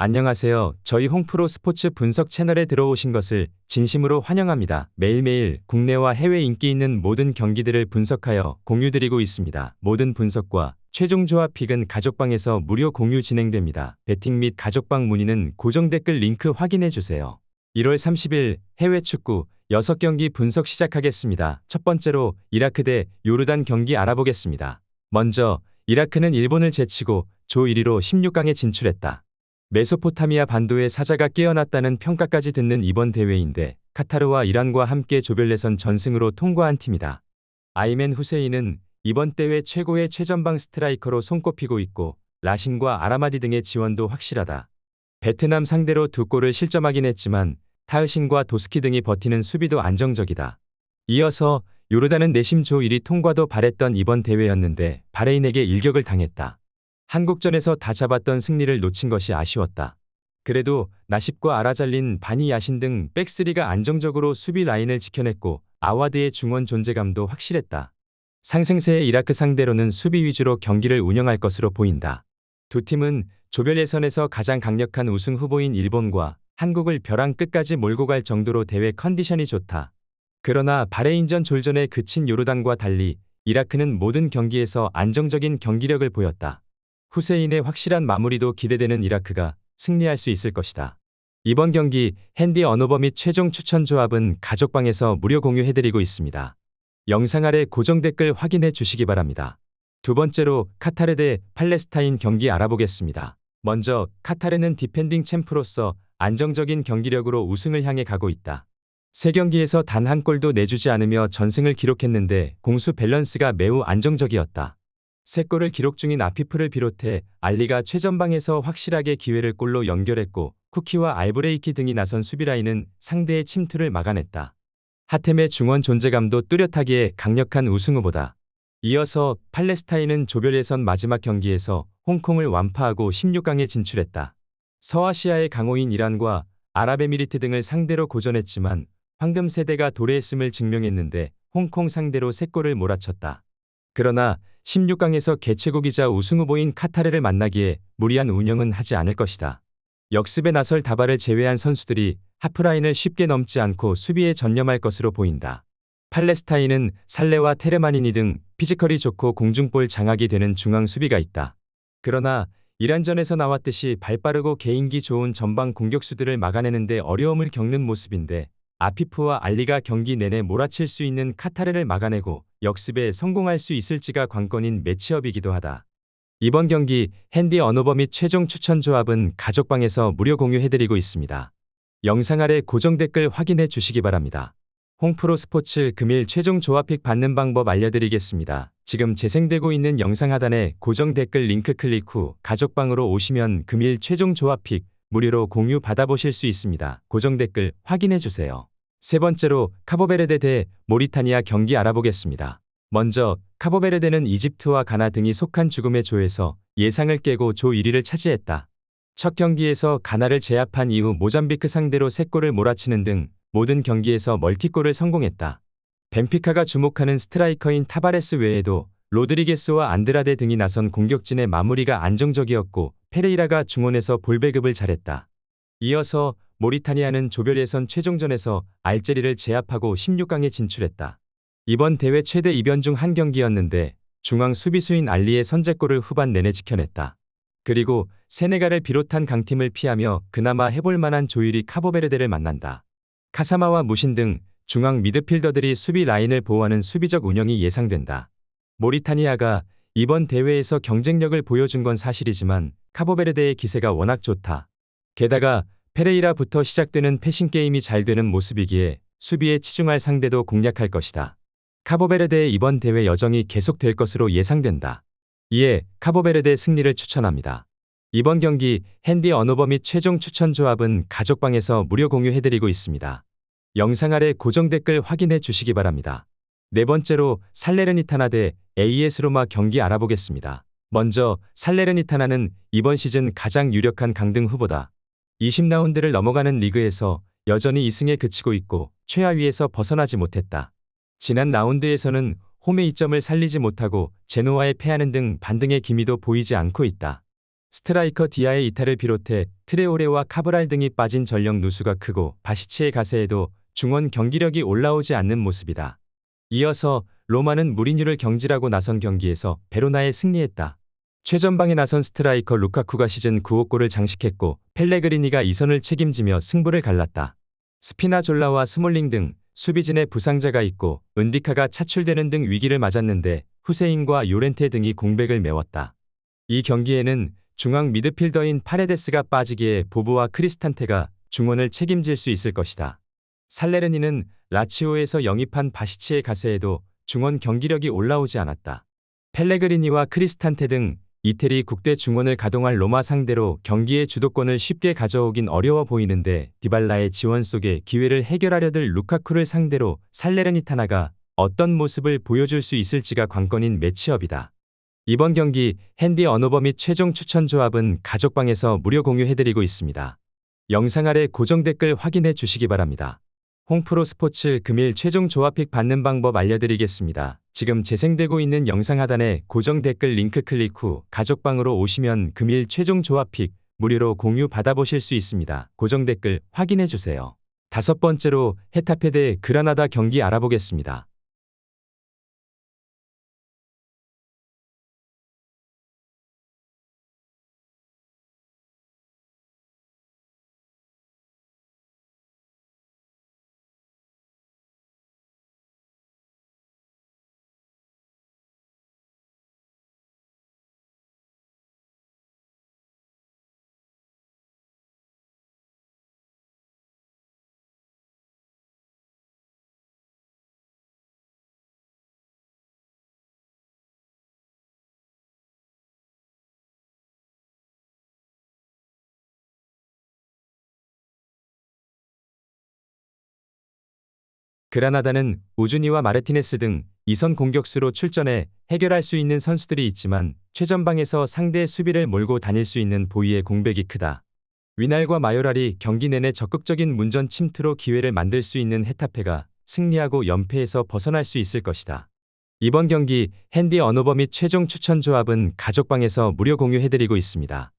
안녕하세요. 저희 홍프로 스포츠 분석 채널에 들어오신 것을 진심으로 환영합니다. 매일매일 국내와 해외 인기 있는 모든 경기들을 분석하여 공유드리고 있습니다. 모든 분석과 최종 조합 픽은 가족방에서 무료 공유 진행됩니다. 배팅 및 가족방 문의는 고정 댓글 링크 확인해 주세요. 1월 30일 해외 축구 6경기 분석 시작하겠습니다. 첫 번째로 이라크 대 요르단 경기 알아보겠습니다. 먼저 이라크는 일본을 제치고 조 1위로 16강에 진출했다. 메소포타미아 반도의 사자가 깨어났다는 평가까지 듣는 이번 대회인데 카타르와 이란과 함께 조별 예선 전승으로 통과한 팀이다. 아이맨 후세인은 이번 대회 최고의 최전방 스트라이커로 손꼽히고 있고 라신과 아라마디 등의 지원도 확실하다. 베트남 상대로 두 골을 실점하긴 했지만 타으신과 도스키 등이 버티는 수비도 안정적이다. 이어서 요르단은 내심 조 1위 통과도 바랬던 이번 대회였는데 바레인에게 일격을 당했다. 한국전에서 다 잡았던 승리를 놓친 것이 아쉬웠다. 그래도 나십과 아라잘린, 바니 야신 등 백스리가 안정적으로 수비 라인을 지켜냈고 아와드의 중원 존재감도 확실했다. 상승세의 이라크 상대로는 수비 위주로 경기를 운영할 것으로 보인다. 두 팀은 조별 예선에서 가장 강력한 우승 후보인 일본과 한국을 벼랑 끝까지 몰고 갈 정도로 대회 컨디션이 좋다. 그러나 바레인전 졸전에 그친 요르단과 달리 이라크는 모든 경기에서 안정적인 경기력을 보였다. 후세인의 확실한 마무리도 기대되는 이라크가 승리할 수 있을 것이다. 이번 경기 핸디 언어버 및 최종 추천 조합은 가족방에서 무료 공유해드리고 있습니다. 영상 아래 고정 댓글 확인해 주시기 바랍니다. 두 번째로 카타르 대 팔레스타인 경기 알아보겠습니다. 먼저 카타르는 디펜딩 챔프로서 안정적인 경기력으로 우승을 향해 가고 있다. 세 경기에서 단 한 골도 내주지 않으며 전승을 기록했는데 공수 밸런스가 매우 안정적이었다. 세 골을 기록 중인 아피프를 비롯해 알리가 최전방에서 확실하게 기회를 골로 연결했고 쿠키와 알브레이키 등이 나선 수비라인은 상대의 침투를 막아냈다. 하템의 중원 존재감도 뚜렷하기에 강력한 우승 후보다. 이어서 팔레스타인은 조별 예선 마지막 경기에서 홍콩을 완파하고 16강에 진출했다. 서아시아의 강호인 이란과 아랍에미리트 등을 상대로 고전했지만 황금 세대가 도래했음을 증명했는데 홍콩 상대로 3골을 몰아쳤다. 그러나 16강에서 개최국이자 우승 후보인 카타르를 만나기에 무리한 운영은 하지 않을 것이다. 역습에 나설 다바를 제외한 선수들이 하프라인을 쉽게 넘지 않고 수비에 전념할 것으로 보인다. 팔레스타인은 살레와 테레마니니 등 피지컬이 좋고 공중볼 장악이 되는 중앙 수비가 있다. 그러나 이란전에서 나왔듯이 발빠르고 개인기 좋은 전방 공격수들을 막아내는데 어려움을 겪는 모습인데 아피프와 알리가 경기 내내 몰아칠 수 있는 카타르를 막아내고 역습에 성공할 수 있을지가 관건인 매치업이기도 하다. 이번 경기 핸디 언어버 및 최종 추천 조합은 가족방에서 무료 공유해드리고 있습니다. 영상 아래 고정 댓글 확인해 주시기 바랍니다. 홍프로 스포츠 금일 최종 조합픽 받는 방법 알려드리겠습니다. 지금 재생되고 있는 영상 하단에 고정 댓글 링크 클릭 후 가족방으로 오시면 금일 최종 조합픽 무료로 공유 받아보실 수 있습니다. 고정 댓글 확인해 주세요. 세 번째로 카보베르데 대 모리타니아 경기 알아보겠습니다. 먼저 카보베르데는 이집트와 가나 등이 속한 죽음의 조에서 예상을 깨고 조 1위를 차지했다. 첫 경기에서 가나를 제압한 이후 모잠비크 상대로 3골을 몰아치는 등 모든 경기에서 멀티골을 성공했다. 벤피카가 주목하는 스트라이커인 타바레스 외에도 로드리게스와 안드라데 등이 나선 공격진의 마무리가 안정적이었고 페레이라가 중원에서 볼 배급을 잘했다. 이어서 모리타니아는 조별 예선 최종전에서 알제리를 제압하고 16강에 진출했다. 이번 대회 최대 이변 중 한 경기였는데 중앙 수비수인 알리의 선제골을 후반 내내 지켜냈다. 그리고 세네갈을 비롯한 강팀을 피하며 그나마 해볼 만한 조율이 카보베르데를 만난다. 카사마와 무신 등 중앙 미드필더들이 수비 라인을 보호하는 수비적 운영이 예상된다. 모리타니아가 이번 대회에서 경쟁력을 보여준 건 사실이지만 카보베르데의 기세가 워낙 좋다. 게다가 페레이라부터 시작되는 패싱 게임이 잘 되는 모습이기에 수비에 치중할 상대도 공략할 것이다. 카보베르데의 이번 대회 여정이 계속될 것으로 예상된다. 이에 카보베르데 승리를 추천합니다. 이번 경기 핸디 언어버 및 최종 추천 조합은 가족방에서 무료 공유해드리고 있습니다. 영상 아래 고정 댓글 확인해 주시기 바랍니다. 네 번째로 살레르니타나 대 AS 로마 경기 알아보겠습니다. 먼저 살레르니타나는 이번 시즌 가장 유력한 강등 후보다. 20라운드를 넘어가는 리그에서 여전히 2승에 그치고 있고 최하위에서 벗어나지 못했다. 지난 라운드에서는 홈의 이점을 살리지 못하고 제노와에 패하는 등 반등의 기미도 보이지 않고 있다. 스트라이커 디아의 이탈을 비롯해 트레오레와 카브랄 등이 빠진 전력 누수가 크고 바시치의 가세에도 중원 경기력이 올라오지 않는 모습이다. 이어서 로마는 무리뉴를 경질하고 나선 경기에서 베로나에 승리했다. 최전방에 나선 스트라이커 루카쿠가 시즌 9호 골을 장식했고 펠레그리니가 이선을 책임지며 승부를 갈랐다. 스피나졸라와 스몰링 등 수비진의 부상자가 있고 은디카가 차출되는 등 위기를 맞았는데 후세인과 요렌테 등이 공백을 메웠다. 이 경기에는 중앙 미드필더인 파레데스가 빠지기에 보브와 크리스탄테가 중원을 책임질 수 있을 것이다. 살레르니는 라치오에서 영입한 바시치의 가세에도 중원 경기력이 올라오지 않았다. 펠레그리니와 크리스탄테 등 이태리 국대 중원을 가동할 로마 상대로 경기의 주도권을 쉽게 가져오긴 어려워 보이는데 디발라의 지원 속에 기회를 해결하려들 루카쿠를 상대로 살레르니타나가 어떤 모습을 보여줄 수 있을지가 관건인 매치업이다. 이번 경기 핸디 언어버 및 최종 추천 조합은 가족방에서 무료 공유해드리고 있습니다. 영상 아래 고정 댓글 확인해 주시기 바랍니다. 홍프로 스포츠 금일 최종 조합픽 받는 방법 알려드리겠습니다. 지금 재생되고 있는 영상 하단에 고정 댓글 링크 클릭 후 가족방으로 오시면 금일 최종 조합픽 무료로 공유 받아보실 수 있습니다. 고정 댓글 확인해 주세요. 다섯 번째로 헤타페 대 그라나다 경기 알아보겠습니다. 그라나다는 우주니와 마르티네스 등 이선 공격수로 출전해 해결할 수 있는 선수들이 있지만 최전방에서 상대의 수비를 몰고 다닐 수 있는 보이의 공백이 크다. 위날과 마요랄이 경기 내내 적극적인 문전 침투로 기회를 만들 수 있는 헤타페가 승리하고 연패에서 벗어날 수 있을 것이다. 이번 경기 핸디 언어버 및 최종 추천 조합은 가족방에서 무료 공유해드리고 있습니다.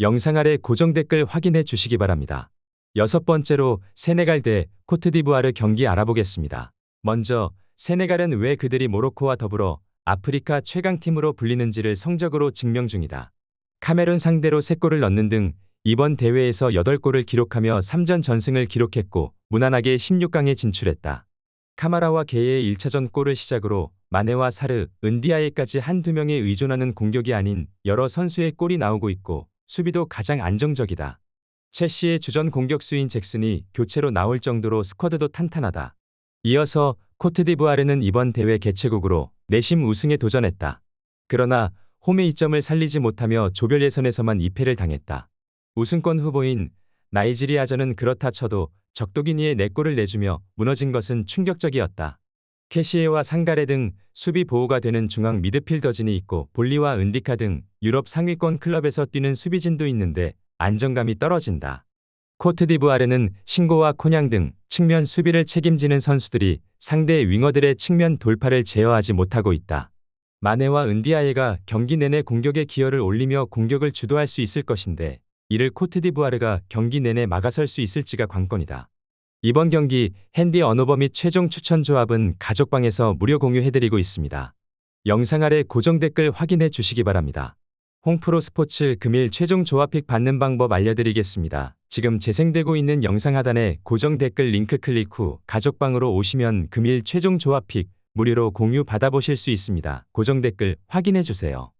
영상 아래 고정 댓글 확인해 주시기 바랍니다. 여섯 번째로 세네갈 대 코트디부아르 경기 알아보겠습니다. 먼저 세네갈은 왜 그들이 모로코와 더불어 아프리카 최강팀으로 불리는지를 성적으로 증명 중이다. 카메룬 상대로 3골을 넣는 등 이번 대회에서 8골을 기록하며 3전 전승을 기록했고 무난하게 16강에 진출했다. 카마라와 게의 1차전 골을 시작으로 마네와 사르, 은디아에까지 한두 명에 의존하는 공격이 아닌 여러 선수의 골이 나오고 있고 수비도 가장 안정적이다. 첼시의 주전 공격수인 잭슨이 교체로 나올 정도로 스쿼드도 탄탄하다. 이어서 코트디부아르는 이번 대회 개최국으로 내심 우승에 도전했다. 그러나 홈의 이점을 살리지 못하며 조별 예선에서만 2패를 당했다. 우승권 후보인 나이지리아전은 그렇다 쳐도 적도기니에 4골을 내주며 무너진 것은 충격적이었다. 캐시에와 상가레 등 수비 보호가 되는 중앙 미드필더진이 있고 볼리와 은디카 등 유럽 상위권 클럽에서 뛰는 수비진도 있는데 안정감이 떨어진다. 코트디부아르는 신고와 코냥 등 측면 수비를 책임지는 선수들이 상대 윙어들의 측면 돌파를 제어하지 못하고 있다. 마네와 은디아예가 경기 내내 공격에 기여를 올리며 공격을 주도할 수 있을 것인데 이를 코트디부아르가 경기 내내 막아설 수 있을지가 관건이다. 이번 경기 핸디 언어버 및 최종 추천 조합은 가족방에서 무료 공유해드리고 있습니다. 영상 아래 고정 댓글 확인해 주시기 바랍니다. 홍프로 스포츠 금일 최종 조합픽 받는 방법 알려드리겠습니다. 지금 재생되고 있는 영상 하단에 고정 댓글 링크 클릭 후 가족방으로 오시면 금일 최종 조합픽 무료로 공유 받아보실 수 있습니다. 고정 댓글 확인해 주세요.